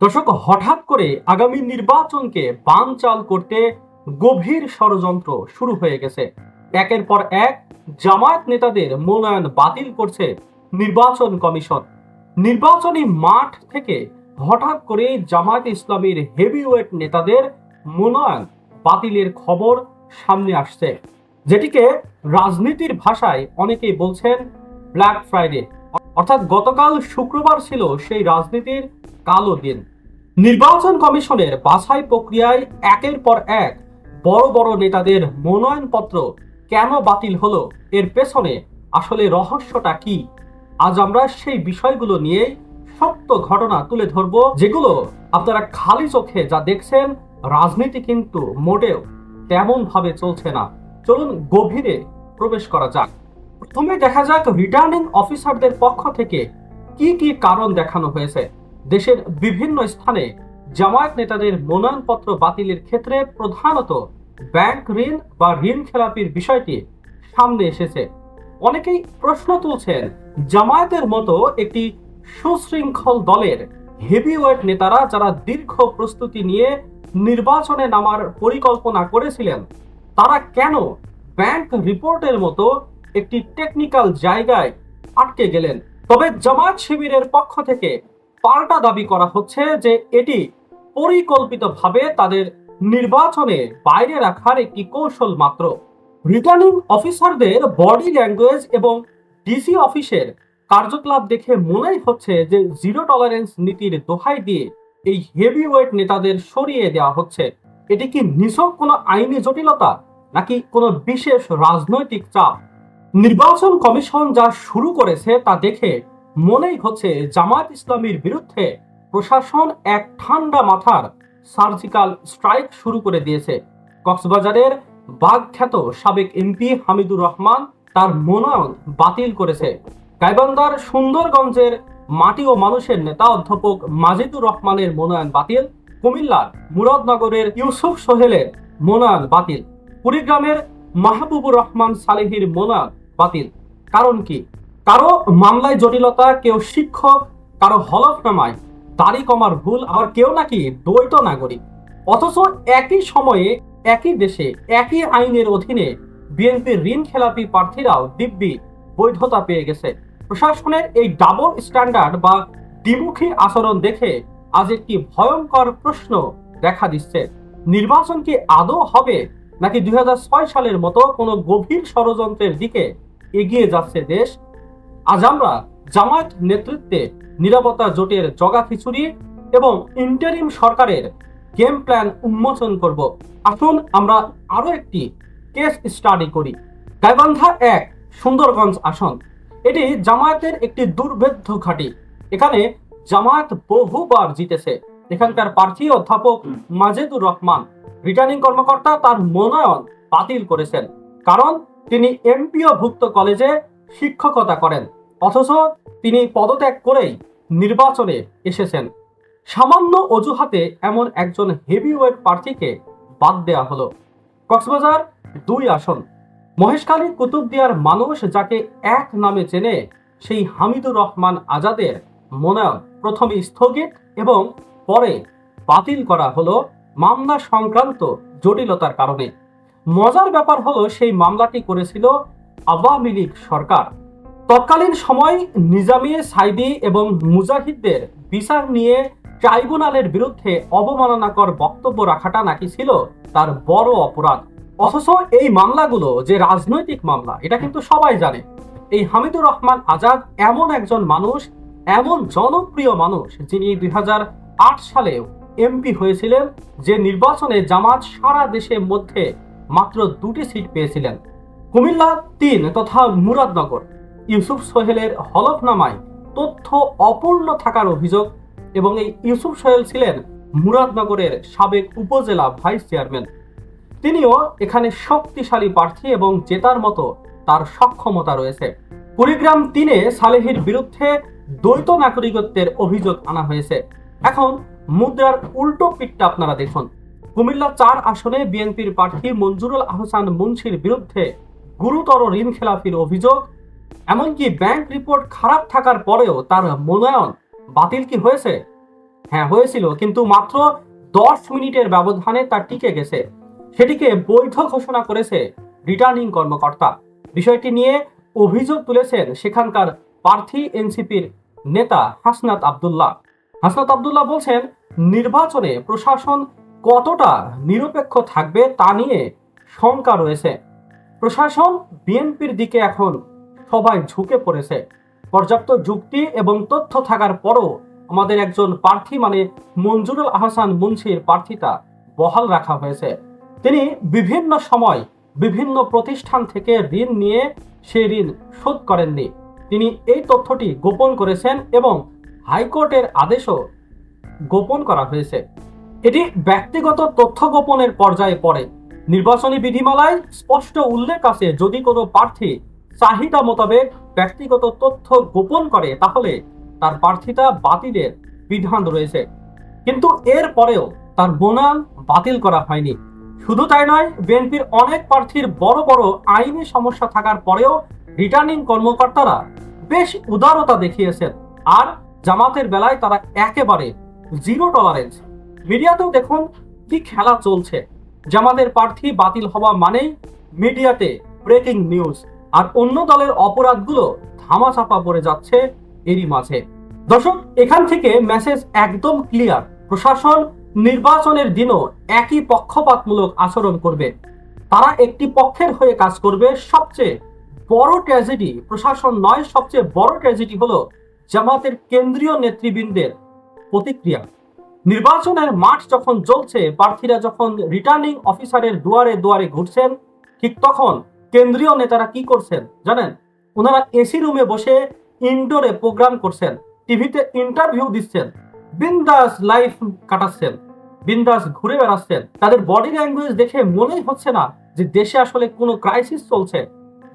দর্শক, হঠাৎ করে আগামী নির্বাচনকে বানচাল করতে গভীর ষড়যন্ত্র শুরু হয়ে গেছে। একের পর এক জামায়াত নেতাদের মনোনয়ন বাতিল করছে নির্বাচন কমিশন। নির্বাচনী মাঠ থেকে হঠাৎ করে জামায়াত ইসলামীর হেভিওয়েট নেতাদের মনোনয়ন বাতিলের খবর সামনে আসছে। যেটিকে রাজনীতির ভাষায় অনেকেই বলছেন ব্ল্যাক ফ্রাইডে অর্থাৎ গতকাল শুক্রবার ছিল সেই রাজনীতির কালো দিন। নির্বাচন কমিশনের বাছাই প্রক্রিয়ায় একের পর এক বড় বড় নেতাদের মনোনয়নপত্র কেন বাতিল হলো, এর পেছনে আসলে রহস্যটা কি? আজ আমরা সেই বিষয়গুলো নিয়ে সত্য ঘটনা তুলে ধরব, যেগুলো আপনারা খালি চোখে যা দেখছেন, রাজনীতি কিন্তু মোটেও তেমন ভাবে চলছে না। চলুন গভীরে প্রবেশ করা যাক। প্রথমে দেখা যাক রিটার্নিং অফিসারদের পক্ষ থেকে কি কি কারণ দেখানো হয়েছে। দেশের বিভিন্ন স্থানে জামায়াত নেতাদের মনোনয়নপত্র বাতিলের ক্ষেত্রে প্রধানত ব্যাংক ঋণ বা ঋণ খেলাপির বিষয়টি সামনে এসেছে। অনেকেই প্রশ্ন তুলছেন, জামায়াতের মতো একটি সুশৃঙ্খল দলের হেভিওয়েট নেতারা যারা দীর্ঘ প্রস্তুতি নিয়ে নির্বাচনে নামার পরিকল্পনা করেছিলেন, তারা কেন ব্যাংক রিপোর্টের মতো একটি টেকনিক্যাল জায়গায় আটকে গেলেন। তবে জামায়াত শিবিরের পক্ষ থেকে পাল্টা দাবি করা হচ্ছে যে এটি পরিকল্পিতভাবে তাদের নির্বাচনে বাইরে রাখার একটি কৌশল মাত্র। রিটার্নিং অফিসারদের বডি ল্যাঙ্গুয়েজ এবং ডিসি অফিসের কার্যকলাপ দেখে মনেই হচ্ছে যে জিরো টলারেন্স নীতির দোহাই দিয়ে এই হেভিওয়েট নেতাদের সরিয়ে দেওয়া হচ্ছে। এটি কি নিছক কোনো আইনি জটিলতা নাকি কোনো বিশেষ রাজনৈতিক চাপ? নির্বাচন কমিশন যা শুরু করেছে তা দেখে মনেই হচ্ছে জামায়াত ইসলামীর বিরুদ্ধে প্রশাসন এক ঠান্ডা মাথার সার্জিক্যাল স্ট্রাইক শুরু করে দিয়েছে। কক্সবাজারের বাগখ্যাত সাবেক এমপি হামিদুর রহমান তার মনোনয়ন বাতিল করেছে। গাইবান্দার সুন্দরগঞ্জের মাটি ও মানুষের নেতা অধ্যাপক মাজিদুর রহমানের মনোনয়ন বাতিল, কুমিল্লার মুরাদনগরের ইউসুফ সোহেলের মনোনয়ন বাতিল। কুড়িগ্রামের মাহবুবুর রহমান সালেহির মনোনয়ন বাতিল। কারণ কি? কারও মামলায় জটিলতা, কেউ শিক্ষক, কারও হলফনামায় দাড়ি কমার ভুল, আবার কেউ নাকি দ্বৈত নাগরিক। অথচ একই সময়ে একই দেশে একই আইনের অধীনে বিএনপির ঋণ খেলাপি প্রার্থীরাও দিব্যি বৈধতা পেয়ে গেছে। প্রশাসনের এই ডাবল স্ট্যান্ডার্ড বা দ্বিমুখী আচরণ দেখে আজ একটি ভয়ঙ্কর প্রশ্ন দেখা দিচ্ছে। নির্বাচন কি আদৌ হবে, নাকি দুই হাজার ছয় সালের মতো কোনো গভীর ষড়যন্ত্রের দিকে এগিয়ে যাচ্ছে দেশ। আজ আমরা জামায়াত নেতৃত্বে নিরাপত্তা জোটের জগা খিচুড়ি এবং ইন্টারিম সরকারের গেম প্ল্যান উন্মোচন করব। আসুন আমরা আরও একটি কেস স্টাডি করি। গাইবান্ধা এক, সুন্দরগঞ্জ আসন। এটি জামায়াতের একটি দুর্ভেদ্য ঘাঁটি। এখানে জামায়াত বহুবার জিতেছে। এখানকার প্রার্থী অধ্যাপক মাজেদুর রহমান রিটার্নিং কর্মকর্তা তার মনোনয়ন বাতিল করেছেন। কারণ তিনি এমপিও ভুক্ত কলেজে শিক্ষকতা করেন, অথচ তিনি পদত্যাগ করেই নির্বাচনে এসেছেন। সামান্য অজুহাতে এমন একজন হেভিওয়েট প্রার্থীকে বাদ দেয়া হলো। কক্সবাজার দুই আসন। মহেশখালী কুতুবদিয়ার মানুষ যাকে এক নামে চেনে, সেই হামিদুর রহমান আজাদের মনোনয়ন প্রথমে স্থগিত এবং পরে বাতিল করা হলো মামলা সংক্রান্ত জটিলতার কারণে। মজার ব্যাপার হলো সেই মামলাটি করেছিল আওয়ামী লীগ সরকার। তৎকালীন সময় নিজামী, সাইদি এবং মুজাহিদদের বিচার নিয়ে ট্রাইব্যুনালের বিরুদ্ধে অবমাননাকর বক্তব্য রাখাটা নাকি ছিল তার বড় অপরাধ। অথচ এই মামলাগুলো যে রাজনৈতিক মামলা, এটা কিন্তু সবাই জানে। এই হামিদুর রহমান আজাদ এমন একজন মানুষ, এমন জনপ্রিয় মানুষ যিনি দুই সালেও এমপি হয়েছিলেন, যে নির্বাচনে জামাত সারা দেশের মধ্যে মাত্র দুটি সিট পেয়েছিলেন। কুমিল্লা তিন তথা মুরাদনগর। ইউসুফ সোহেলের হলফনামায় তথ্য অপূর্ণ থাকার অভিযোগ এবং এই ইউসুফ সোহেল ছিলেন মুরাদনগরের সাবেক উপজেলা ভাইস চেয়ারম্যান। তিনিও এখানে শক্তিশালী প্রার্থী এবং জেতার মতো তার সক্ষমতা রয়েছে। কুড়িগ্রাম তিনে সালেহির বিরুদ্ধে দ্বৈত নাগরিকত্বের অভিযোগ আনা হয়েছে। এখন মুদ্রার উল্টো পিঠটা আপনারা দেখুন। কুমিল্লা চার আসনে বিএনপির প্রার্থী মঞ্জুরুল আহসান মুন্সির বিরুদ্ধে গুরুতর ঋণ খেলাপির অভিযোগ, এমনকি ব্যাংক রিপোর্ট খারাপ থাকার পরেও তার মনোনয়ন বাতিল কি হয়েছে? হ্যাঁ হয়েছিল, কিন্তু মাত্র দশ মিনিটের ব্যবধানে তা টিকে গেছে। সেটিকে বৈধ ঘোষণা করেছে রিটার্নিং কর্মকর্তা। বিষয়টি নিয়ে অভিযোগ তুলেছেন সেখানকার প্রার্থী এনসিপির নেতা হাসনাত আব্দুল্লাহ। হাসনাত আব্দুল্লাহ বলছেন, নির্বাচনে প্রশাসন কতটা নিরপেক্ষ থাকবে তা নিয়ে শঙ্কা রয়েছে। প্রশাসন বিএনপির দিকে এখন সবাই ঝুঁকে পড়েছে। পর্যাপ্ত যুক্তি এবং তথ্য থাকার পরও আমাদের একজন প্রার্থী মানে মঞ্জুরুল আহসান মুন্সির প্রার্থিতা বহাল রাখা হয়েছে। তিনি বিভিন্ন সময় বিভিন্ন প্রতিষ্ঠান থেকে ঋণ নিয়ে সে ঋণ শোধ করেননি। তিনি এই তথ্যটি গোপন করেছেন এবং হাইকোর্টের আদেশও গোপন করা হয়েছে। এটি ব্যক্তিগত তথ্য গোপনের পর্যায়ে পড়ে। নির্বাচনী বিধিমালায় স্পষ্ট উল্লেখ আছে, যদি কোনো প্রার্থী চাহিদা মোতাবেক ব্যক্তিগত তথ্য গোপন করে, তাহলে তার প্রার্থিতা বাতিলের বিধান রয়েছে। কিন্তু এর পরেও তার মনোনয়ন বাতিল করা হয়নি। শুধু তাই নয়, বিএনপির অনেক প্রার্থীর বড় বড় আইনি সমস্যা থাকার পরেও রিটার্নিং কর্মকর্তারা বেশ উদারতা দেখিয়েছেন। আর জামাতের বেলায় তারা একেবারে জিরো টলারেন্স মিডিয়াতেও দেখুন কি খেলা চলছে। জামাতের প্রার্থী বাতিল হওয়া মানেই মিডিয়াতে ব্রেকিং নিউজ, আর অন্য দলের অপরাধগুলো ধামাচাপা পড়ে যাচ্ছে এরই মাঝে। দর্শক, এখান থেকে মেসেজ একদম ক্লিয়ার। প্রশাসন নির্বাচনের দিনও একই পক্ষপাতমূলক আচরণ করবে। তারা একটি পক্ষের হয়ে কাজ করবে। সবচেয়ে বড় ট্র্যাজেডি প্রশাসন নয়, সবচেয়ে বড় ট্র্যাজেডি হলো জামাতের কেন্দ্রীয় নেতৃবৃন্দের প্রতিক্রিয়া। নির্বাচনের মাঠ যখন জ্বলছে, প্রার্থীরা যখন রিটার্নিং অফিসারের দুয়ারে দুয়ারে ঘুরছেন, ঠিক তখন কেন্দ্রীয় নেতারা কি করছেন জানেন? ওনারা এসি রুমে বসে ইনডোরে প্রোগ্রাম করছেন টিভিতে ইন্টারভিউ দিচ্ছেন, বিন্দাস লাইফ কাটাচ্ছেন, বিন্দাস ঘুরে বেড়াচ্ছেন। তাদের বডি ল্যাঙ্গুয়েজ দেখে মনেই হচ্ছে না যে দেশে আসলে কোনো ক্রাইসিস চলছে।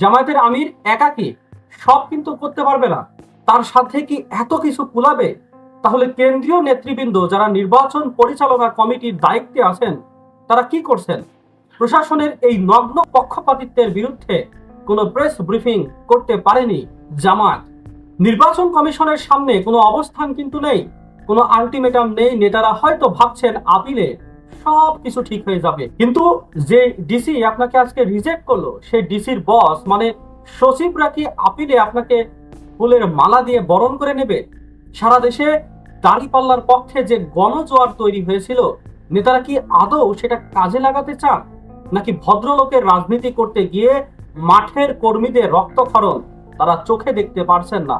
জামায়াতের আমির একাকী, সব কিন্তু করতে পারবে না। তার সাথে কি এত কিছু কুলাবে? তাহলে কেন্দ্রীয় নেতৃবৃন্দ যারা নির্বাচন পরিচালনা কমিটির দায়িত্বে আছেন, তারা কি করছেন? প্রশাসনের এই নগ্ন পক্ষপাতিত্বের বিরুদ্ধে কোনো প্রেস ব্রিফিং করতে পারেনি জামাত। নির্বাচন কমিশনের সামনে কোনো অবস্থান কিন্তু নেই, কোনো আলটিমেটাম নেই, নেতারা হয়তো ভাবছেন আপিলে সব কিছু ঠিক হয়ে যাবে। কিন্তু যে ডিসি আপনাকে আজকে রিজেক্ট করল সেই ডিসির বস মানে সচিবরা কি আপিলে আপনাকে ফুলের মালা দিয়ে বরণ করে নেবে? সারা দেশে দাঁড়িপাল্লার পক্ষে যে গণজোয়ার তৈরি হয়েছিল, নেতারা কি আদৌ সেটা কাজে লাগাতে চান? নাকি ভদ্রলোকের রাজনীতি করতে গিয়ে মাঠের কর্মীদের রক্তক্ষরণ তারা চোখে দেখতে পারছেন না?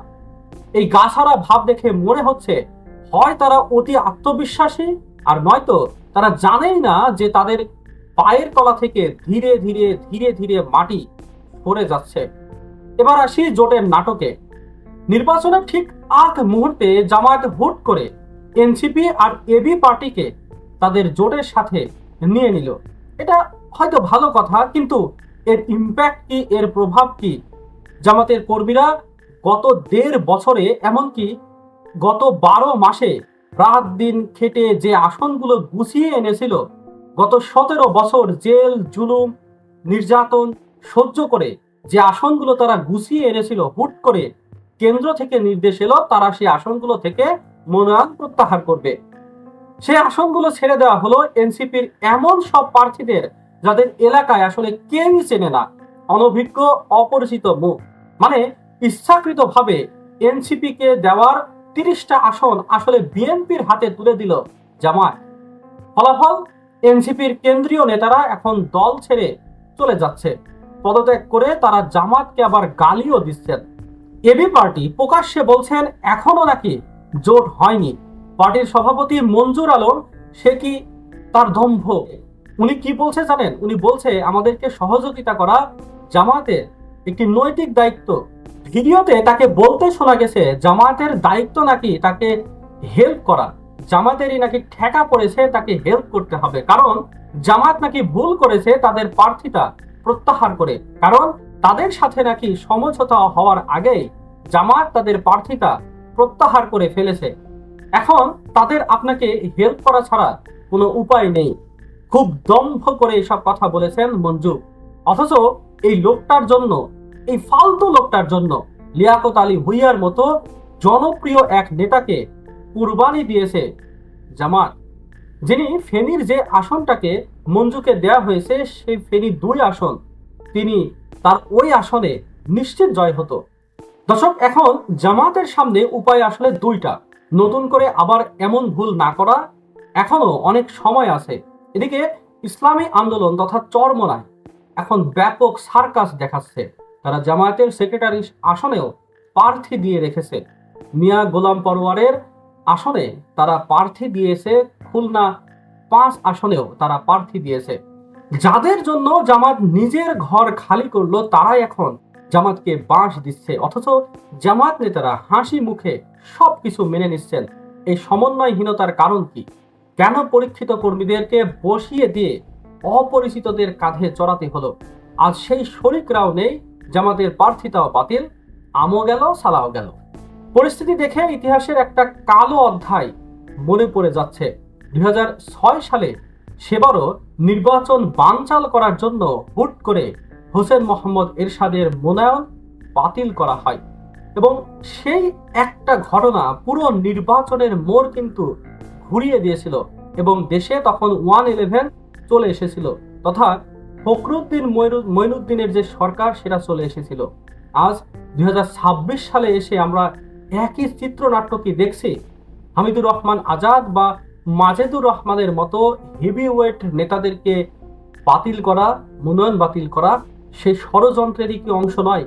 এই গাছারা ভাব দেখে মনে হচ্ছে, হয় তারা অতি আত্মবিশ্বাসী, আর নয়তো তারা জানেই না যে তাদের পায়ের তলা থেকে ধীরে ধীরে ধীরে ধীরে মাটি সরে যাচ্ছে। এবার আসি জোটের নাটকে। নির্বাচনের ঠিক আগ মুহূর্তে জামায়াত হুট করে এনসিপি আর এবি পার্টিকে তাদের জোটের সাথে নিয়ে নিল। এটা হয়তো ভালো কথা, কিন্তু এর ইম্প্যাক্ট কি, এর প্রভাব কি? জামাতের কর্মীরা গত দেড় বছরে এমনকি গত বারো মাসে রাত দিন খেটে যে আসনগুলো গুছিয়ে এনেছিল, গত সতেরো বছর জেল, জুলুম, নির্যাতন সহ্য করে যে আসনগুলো তারা গুছিয়ে এনেছিল, হুট করে কেন্দ্র থেকে নির্দেশ এলো, তারা সেই আসনগুলো থেকে মনোনয়ন প্রত্যাহার করবে। সেই আসনগুলো ছেড়ে দেওয়া হলো এনসিপির এমন সব প্রার্থীদের যাদের এলাকায় আসলে কেউই চেনে না। অনভিজ্ঞ, অপরিচিত মুখ। মানে ইচ্ছাকৃতভাবে এনসিপি কে দেওয়ার তিরিশটা আসন আসলে বিএনপির হাতে তুলে দিল জামাত ফলাফল, এনসিপির কেন্দ্রীয় নেতারা এখন দল ছেড়ে চলে যাচ্ছে। পদত্যাগ করে তারা জামাতকে আবার গালিও দিচ্ছেন। এবি পার্টি প্রকাশ্যে বলছেন, এখনও নাকি জোট হয়নি। পার্টির সভাপতি মঞ্জুর আলম, সে কি তার দম্ভ উনি কি বলছে জানেন? উনি বলছে, আমাদেরকে সহযোগিতা করা জামাতের একটি নৈতিক দায়িত্ব। ভিডিওতে তাকে বলতে শোনা গেছে, জামায়াতের দায়িত্ব নাকি তাকে হেল্প করা। জামাতেরই নাকি ঠেকা পড়েছে, তাকে হেল্প করতে হবে। কারণ জামাত নাকি ভুল করেছে, তাদের প্রার্থিতা প্রত্যাহার করে। কারণ তাদের সাথে নাকি সমঝোতা হওয়ার আগেই জামাত তাদের প্রার্থিতা প্রত্যাহার করে ফেলেছে। এখন তাদের আপনাকে হেল্প করা ছাড়া কোনো উপায় নেই। খুব দম্ভ করে এসব কথা বলেছেন মঞ্জু। অথচ এই লোকটার জন্য, এই ফালতু লোকটার জন্য লিয়াকত আলী ভুইয়ার মতো জনপ্রিয় এক নেতাকে কুরবানি দিয়েছে জামাত। যিনি ফেনীর যে আসনটাকে মঞ্জুকে দেয়া হয়েছে, সেই ফেনী দুই আসন তিনি তার ওই আসনে নিশ্চিত জয় হতো। দর্শক, এখন জামাতের সামনে উপায় আসলে দুইটা। নতুন করে আবার এমন ভুল না করা, এখনও অনেক সময় আছে। এদিকে ইসলামী আন্দোলন তথা চরমনায় এখন ব্যাপক সার্কাস দেখাচ্ছে। তারা জামায়াতের সেক্রেটারি আসনেও প্রার্থী দিয়ে রেখেছে। মিয়া গোলাম পরোয়ারের আসনে তারা প্রার্থী দিয়েছে, খুলনা পাঁচ আসনেও তারা প্রার্থী দিয়েছে। যাদের জন্য জামাত নিজের ঘর খালি করল, তারাই এখন জামাতকে বাঁশ দিচ্ছে। অথচ জামাত নেতারা হাসি মুখে সবকিছু মেনে নিচ্ছেন। এই সমন্বয়হীনতার কারণ কি? কেন পরীক্ষিত কর্মীদেরকে বসিয়ে দিয়ে অপরিচিতদের কাঁধে চড়াতে হলো? আজ সেই শরিকরাও নেই, জামাতের প্রার্থিতাও বাতিল, আমও গেল, সালাও গেল। পরিস্থিতি দেখে ইতিহাসের একটা কালো অধ্যায় মনে পড়ে যাচ্ছে। দুই হাজার ছয় সালে সেবারও নির্বাচন বানচাল করার জন্য হুট করে হোসেন মোহাম্মদ এরশাদের মনোনয়ন বাতিল করা হয় এবং সেই একটা ঘটনা পুরো নির্বাচনের মোড় কিন্তু ঘুরিয়ে দিয়েছিল এবং দেশে তখন ওয়ান ইলেভেন চলে এসেছিল তথা ফখরুদ্দিন মইনু- মইনুদ্দিনের যে সরকার সেটা চলে এসেছিল। আজ দুই হাজার ছাব্বিশ সালে এসে আমরা একই চিত্রনাট্য কি দেখছি। হামিদুর রহমান আজাদ বা মাজেদুর রহমানের মতো হেভি ওয়েট নেতাদেরকে বাতিল করা, মনোনয়ন বাতিল করা সেই ষড়যন্ত্রেরই কি অংশ নয়?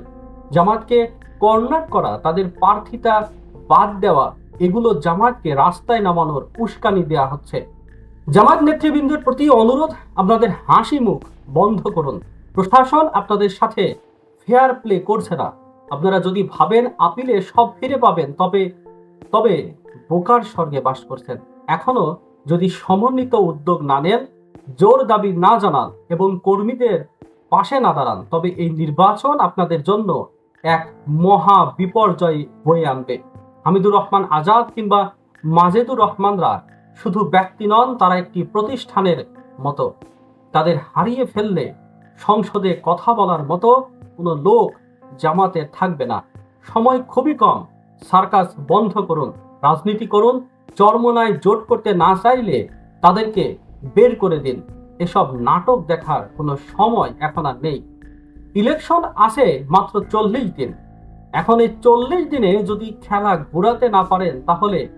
জামাতকে কর্নার করা, তাদের প্রার্থিতা বাদ দেওয়া, এগুলো জামাতকে রাস্তায় নামানোর উস্কানি দেওয়া হচ্ছে। জামাত নেতৃবৃন্দের প্রতি অনুরোধ, আপনাদের হাসি মুখ বন্ধ করুন। প্রশাসন আপনাদের সাথে ফেয়ার প্লে করছে না। আপনারা যদি ভাবেন, আপিলে সব ফিরে পাবেন, তবে তবে বোকার স্বর্গে বাস করছেন। এখনও যদি সমন্বিত উদ্যোগ না নেন, জোর দাবি না জানান এবং কর্মীদের পাশে না দাঁড়ান, তবে এই নির্বাচন আপনাদের জন্য এক মহা বিপর্যয় বয়ে আনবে। হামিদুর রহমান আজাদ কিংবা মাজেদুর রহমানরা শুধু ব্যক্তি নন, তারা একটি প্রতিষ্ঠানের মতো। তাদের হারিয়ে ফেললে সংসদে কথা বলার মতো কোনো লোক জামাতে থাকবে না। সময় খুবই কম। সার্কাস বন্ধ করুন, রাজনীতি করুন চরমনায় জোট করতে না চাইলে তাদেরকে বের করে দিন। এসব নাটক দেখার কোনো সময় এখন আর নেই। ইলেকশন আসে মাত্র চল্লিশ দিন। এখন এই চল্লিশ দিনে যদি খেলা ঘোরাতে না পারেন, তাহলে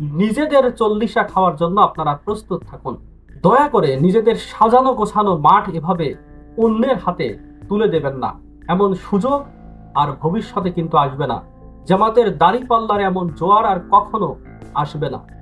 নিজেদের চল্লিশা খাওয়ার জন্য আপনারা প্রস্তুত থাকুন। দয়া করে নিজেদের সাজানো গোছানো মাঠ এভাবে অন্যের হাতে তুলে দেবেন না। এমন সুযোগ আর ভবিষ্যতে কিন্তু আসবে না। জামাতের দাড়ি পাল্লার এমন জোয়ার আর কখনো আসবে না